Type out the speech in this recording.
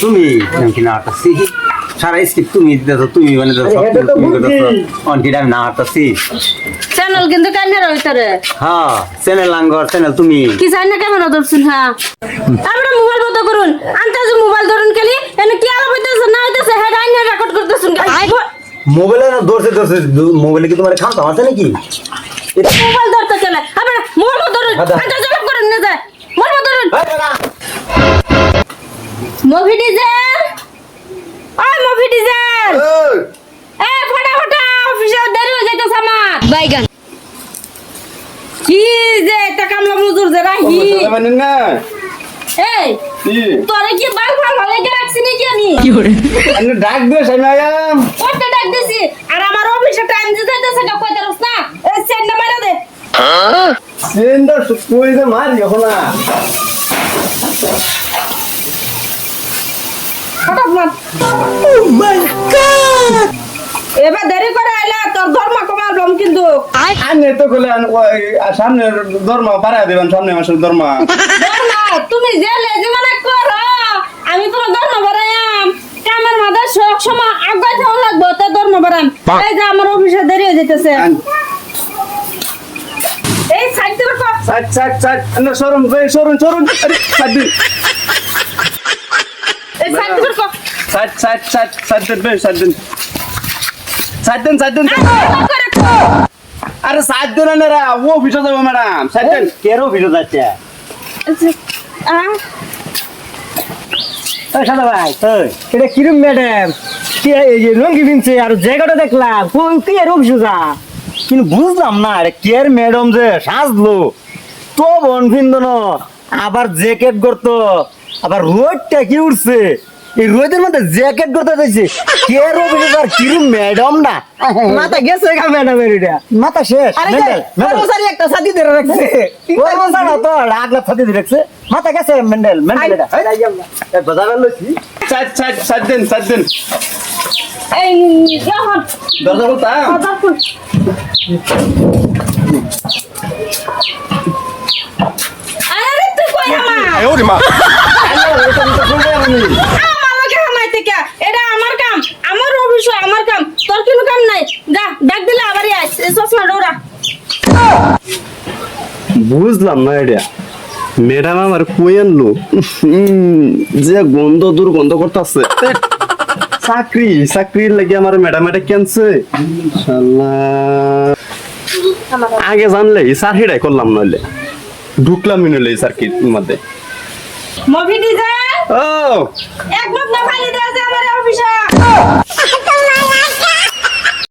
তুমি নাকি না হাঁটাচ্ছি? সারা স্কিপ তুমি দিতেছো তুমি মানে তুমি বুদ্ধি। অনকিটা আমি না হাঁটাচ্ছি? চ্যানেল কিন্তু কান্নার ভিতরে হ্যাঁ চ্যানেল আঙ্গর চ্যানেল তুমি। কি জানি না কেমন ধরছুন হ্যাঁ। আমরা মোবাইল বন্ধ করুন। আন্তাজে মোবাইল ধরুন খালি এনে কি আলো হইতেছে না হইতেছে হ্যাঁ আইনে রেকর্ড করতেছুন মোবাইলে না দৌড়ছে দৌড়ছে মোবাইলে কি তোমার খাওয়া আছে নাকি? মোবাইল ধরতে চলে আমরা মোবাইল ধরুন। আদা। আন্তাজে জবাব করুন না যায় মোবাইল ধরুন মুভি ডিজাইন ওই মুভি ডিজাইন এ ফটা ফটা অফিসে দেরি হয়ে যাইতেছে আমার। বাইগান। কি যে একটা কামলা মজুর যে রাহি। এই কি? তোরে কি বাল ফাল হলে কে রাখছি নাকি আমি? আমি ডাক দিয়ে সামনে আয়াম করতে ডাক দিছি। আর আমার অফিসে টাইম দিতে যাইতেছে কা কইতে রস না? এই সেন্ড মারা দে। সেন্টার কই দে মার না তো কইলে সামনে দরমা বাড়ায় দিবেন সামনে মাসের দরমা তুমি যে লেজি মানে করো আমি তোমার বাড়াইয়াম। কামের সব সময় আগাই থাও লাগবো তা বাড়াম। এই যে আমার অফিসে দেরি হয়ে যাইতেছে। এই সাইড দিবে কর সাইড সাইড সাইড। না শোরুম বে শোরুম শোরুম আরে সাইড দিন এই সাইড দিবে কর সাইড সাইড সাইড সাইড দিন বে সাইড দিন। সাইড দিন সাইড দিন। করে কর আরে সাইড দিন রা ও অফিসে যাব ম্যাডাম। সাইড দিন। কেরো ভিডিও যাচ্ছে? সাদা ভাই এই এটা কিরম ম্যাডাম? কি এই যে লঙ্গি আর জায়গাটা দেখলাম। কোন কি আর অফিসা কিন্তু বুঝলাম না আরে কের ম্যাডাম যে সাজলো। তো বন ভিন্দন আবার জ্যাকেট করতো আবার রোদটা কি উঠছে এই রোদের মধ্যে জ্যাকেট করতে দিয়েছে কে রবি আর কিরম ম্যাডাম না? মাথা গেছে গা ম্যাডামের এটা। মাথা শেষ। আরে কর্মচারী একটা সাথী ধরে রাখছে। না তো আগলা ফাটি দিরেছে মাথা গেছে মেন্ডেল মেন্ডেল এটা। এই বাজারে লইছি সাইড সাইড সাইড দিন সাইড দিন। এই যখন দরজা কই আরে তুই কই হামা আমার লগে হামাইতে কে এটা আমার কাম আমার অফিস আমার কাম তোর কোনো কাম নাই যা ডাক দিলে আবারই আইস এই চশমা ডোরা বুঝলাম না এটা। ম্যাডাম আমার কই আনলো উম, যে গন্ধ দুর্গন্ধ করতেছে। চাকরি চাকরির লাগে আমার ম্যাডাম এটা কেনছে। আগে জানলে চাকরিটাই করলাম নইলে। ঢুকলাম নইলে চাকরির মধ্যে। মুভি ডিজাইন ও! এক মুখ না ফালি